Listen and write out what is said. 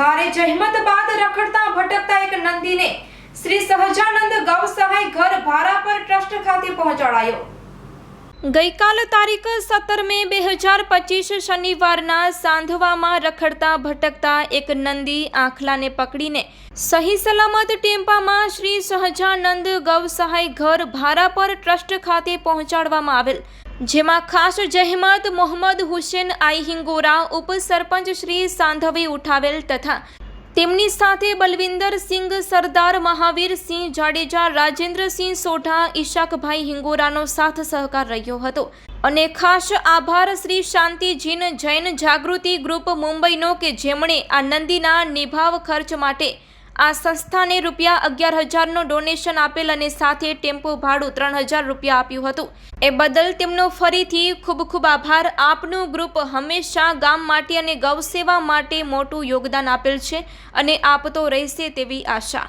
જહેમત બાદ રખડતા ભટકતા એક નંદીને શ્રી સહજાનંદ ગૌ સહાય ઘર ભારા પર ટ્રસ્ટ ખાતે પહોંચાડાયો. ગઈકાલ તારીખ સત્તર મે બે હજાર પચીસ શનિવારના સાંધવામાં રખડતા ભટકતા એક નંદી આખલાને પકડીને સહી સલામત ટેમ્પામાં શ્રી સહજાનંદ ગૌ સહાય ઘર ભારા પર ટ્રસ્ટ ખાતે પહોંચાડવામાં આવેલ. જેમાં ખાસ જહેમત મોહમ્મદ હુસેન, આઈ હિંગોરા ઉપસરપંચ શ્રી સાંધવી ઉઠાવેલ તથા તેમની સાથે બલવિંદર સિંઘ, સરદાર મહાવીરસિંહ જાડેજા, રાજેન્દ્રસિંહ સોઢા, ઈશાકભાઈ હિંગોરાનો સાથ સહકાર રહ્યો હતો. અને ખાસ આભાર શ્રી શાંતિજીન જૈન જાગૃતિ ગ્રુપ મુંબઈનો કે જેમણે આ નંદીના નિભાવ ખર્ચ માટે આ સંસ્થાને રૂપિયા અગિયાર હજારનું ડોનેશન આપેલ અને સાથે ટેમ્પો ભાડું ત્રણ હજાર રૂપિયા આપ્યું હતું. એ બદલ તેમનો ફરીથી ખૂબ ખૂબ આભાર. આપનું ગ્રુપ હંમેશા ગામ માટે અને ગૌસેવા માટે મોટું યોગદાન આપેલ છે અને આપતો રહેશે તેવી આશા.